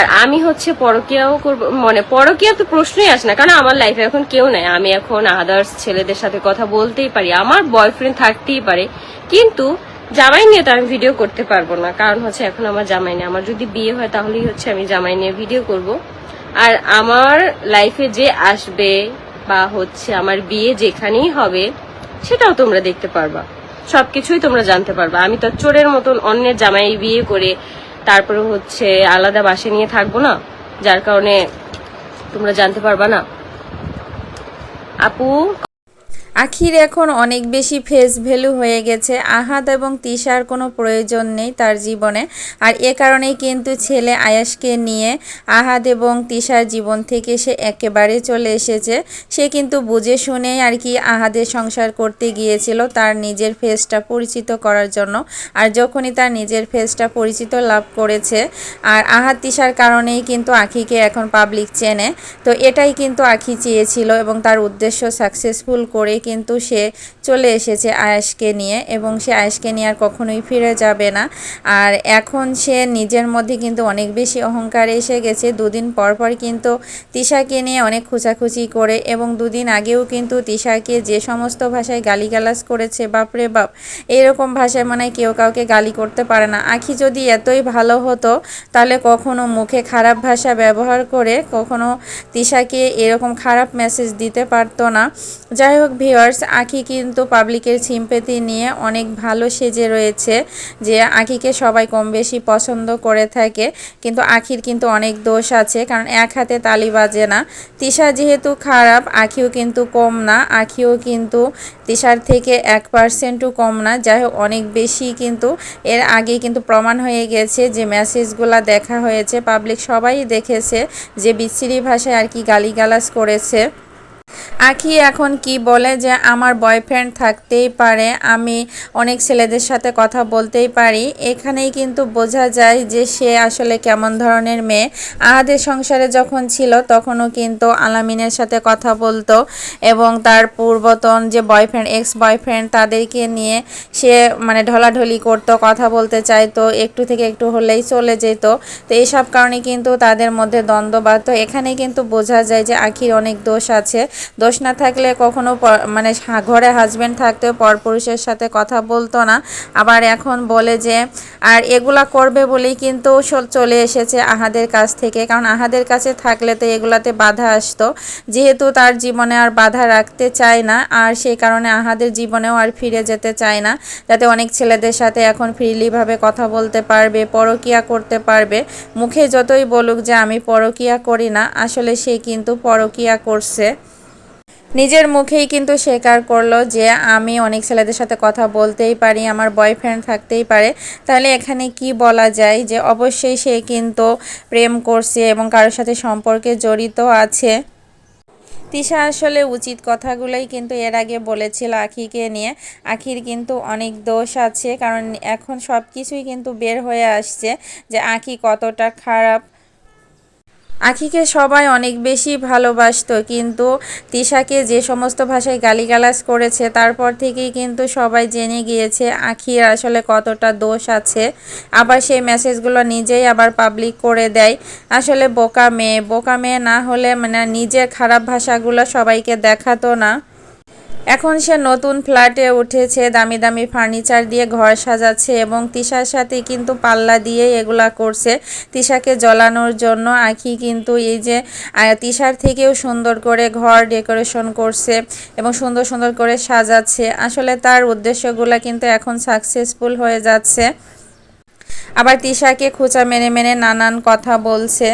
আর আমি হচ্ছে পরকিয়াও করব মানে পরকিয়া তো প্রশ্নই আসে না, কারণ আমার লাইফে এখন কেউ নাই। আমি এখন আদার্স ছেলেদের সাথে কথা বলতেই পারি, আমার বয়ফ্রেন্ড থাকতেই পারে। কিন্তু জামাই নিয়ে তো আমি ভিডিও করতে পারব না, কারণ হচ্ছে এখন আমার জামাই নেই। আমার যদি বিয়ে হয় তাহলেই হচ্ছে আমি জামাই নিয়ে ভিডিও করব। আর আমার লাইফে যে আসবে বা হচ্ছে আমার বিয়ে যেখানেই হবে, সেটাও তোমরা দেখতে পারবা। সবকিছুই তোমরা জানতে পারবা। আমি তো চোরের মতন অন্যের জামাই বিয়ে করে তারপরে হচ্ছে আলাদা বাসে নিয়ে থাকব না যার কারণে তোমরা জানতে পারবা না। আপু আখির এখন অনেক বেশি ফেস ভ্যালু হয়ে গেছে। আহাদ এবং তিশার কোনো প্রয়োজন নেই তার জীবনে। আর এ কারণেই কিন্তু ছেলে আয়াসকে নিয়ে আহাদ এবং তিশার জীবন থেকে সে একেবারে চলে এসেছে। সে কিন্তু বুঝে শুনেই আর কি আহাদের সংসার করতে গিয়েছিল তার নিজের ফেসটা পরিচিত করার জন্য। আর যখনই তার নিজের ফেসটা পরিচিত লাভ করেছে, আর আহাদ তিশার কারণেই কিন্তু আখিকে এখন পাবলিক চেনে। তো এটাই কিন্তু আখি চেয়েছিল এবং তার উদ্দেশ্য সাকসেসফুল করে কিন্তু সে চলে এসেছে আয়েশকে নিয়ে এবং সে আয়েশকে নিয়ে আর কখনোই ফিরে যাবে না। আর এখন সে নিজের মধ্যে কিন্তু অনেক বেশি অহংকার এসে গেছে। দুদিন পর পর কিন্তু তিশাকে নিয়ে অনেক খোঁচাখুচি করে এবং দুদিন আগেও কিন্তু তিশাকে যে সমস্ত ভাষায় গালিগালাজ করেছে, বাপরে বাপ, এরকম ভাষায় মানে কেউ কাউকে গালি করতে পারে না। আখি যদি এতই ভালো হতো, তাহলে কখনো মুখে খারাপ ভাষা ব্যবহার করে কখনো তিশাকে এরকম খারাপ মেসেজ দিতে পারতো না। যাই হোক ভিওয়ার্স আখি কিন্তু পাবলিকের সিম্পেতি নিয়ে অনেক ভালো সেজে রয়েছে যে আখিকে সবাই কম বেশি পছন্দ করে থাকে। কিন্তু আঁখির কিন্তু অনেক দোষ আছে, কারণ এক হাতে তালি বাজে না। তিশা যেহেতু খারাপ আঁখিও কিন্তু কম না। আঁখিও কিন্তু তিশার থেকে এক পার্সেন্টও কম না। যাই হোক, অনেক বেশি কিন্তু এর আগে কিন্তু প্রমাণ হয়ে গেছে যে মেসেজগুলো দেখা হয়েছে। পাবলিক সবাই দেখেছে যে বিচ্ছিরি ভাষায় আর কি গালিগালাজ করেছে। আখি এখন কি বলে যে আমার বয়ফ্রেন্ড থাকতেই পারে, আমি অনেক ছেলেদের সাথে কথা বলতেই পারি, এখানেই কিন্তু বোঝা যায় যে সে আসলে কেমন ধরনের মেয়ে। আহাদের সংসারে যখন ছিল তখনও কিন্তু আলামিনের সাথে কথা বলতো এবং তার পূর্বতন যে বয়ফ্রেন্ড এক্স বয়ফ্রেন্ড তাদেরকে নিয়ে সে মানে ঢলাঢলি করতো, কথা বলতে চাইতো, একটু থেকে একটু হলেই চলে যেত। তো এইসব কারণে কিন্তু তাদের মধ্যে দ্বন্দ্ব বাড়তো। এখানে কিন্তু বোঝা যায় যে আখির অনেক দোষ আছে। দোষ না থাকলে কখনো মানে ঘরে হাজবেন্ড থাকতেও পরপুরুষের সাথে কথা বলতো না। আবার এখন বলে যে, আর এগুলা করবে বলেই কিন্তু চলে এসেছে আহাদের কাছ থেকে। কারণ আহাদের কাছে থাকলে তো এগুলাতে বাধা আসতো। যেহেতু তার জীবনে আর বাধা রাখতে চায় না, আর সেই কারণে আহাদের জীবনেও আর ফিরে যেতে চায় না। যাতে অনেক ছেলেদের সাথে এখন ফ্রিলিভাবে কথা বলতে পারবে, পরকিয়া করতে পারবে। মুখে যতই বলুক যে, আমি পরকিয়া করি না। আসলে সে কিন্তু পরকিয়া করছে। নিজের মুখেই কিন্তু স্বীকার করল যে আমি অনেক ছেলেদের সাথে কথা বলতেই পারি, আমার বয়ফ্রেন্ড থাকতেই পারে। তাহলে এখানে কি বলা যায় যে অবশ্যই সে কিন্তু প্রেম করছে এবং কারোর সাথে সম্পর্কে জড়িত আছে? তিশা আসলে উচিত কথাগুলোই কিন্তু এর আগে বলেছিল আখিকে নিয়ে। আখির কিন্তু অনেক দোষ আছে, কারণ এখন সব কিছুই কিন্তু বের হয়ে আসছে যে আখি কতটা খারাপ। আখিকে সবাই অনেক বেশি ভালোবাসত, কিন্তু তিশাকে যে সমস্ত ভাষায় গালিগালাজ করেছে, তারপর থেকেই কিন্তু সবাই জেনে গিয়েছে আখির আসলে কতটা দোষ আছে। আবার সেই মেসেজগুলো নিজেই আবার পাবলিক করে দেয়। আসলে বোকা মেয়ে বোকা মেয়ে না হলে মানে নিজের খারাপ ভাষাগুলো সবাইকে দেখাতো না। এখন সে নতুন ফ্ল্যাটে উঠেছে, দামি দামি ফার্নিচার দিয়ে ঘর সাজাচ্ছে এবং তিশার সাথে কিন্তু পাল্লা দিয়ে এগুলা করছে। তিশাকে জ্বলানোর জন্য আখি কিন্তু এই যে তিশার থেকেও সুন্দর করে ঘর ডেকোরেশন করছে এবং সুন্দর সুন্দর করে সাজাচ্ছে। আসলে তার উদ্দেশ্যগুলো কিন্তু এখন সাকসেসফুল হয়ে যাচ্ছে। আবার তিশাকে খোঁচা মেনে মেনে নানান কথা বলছে।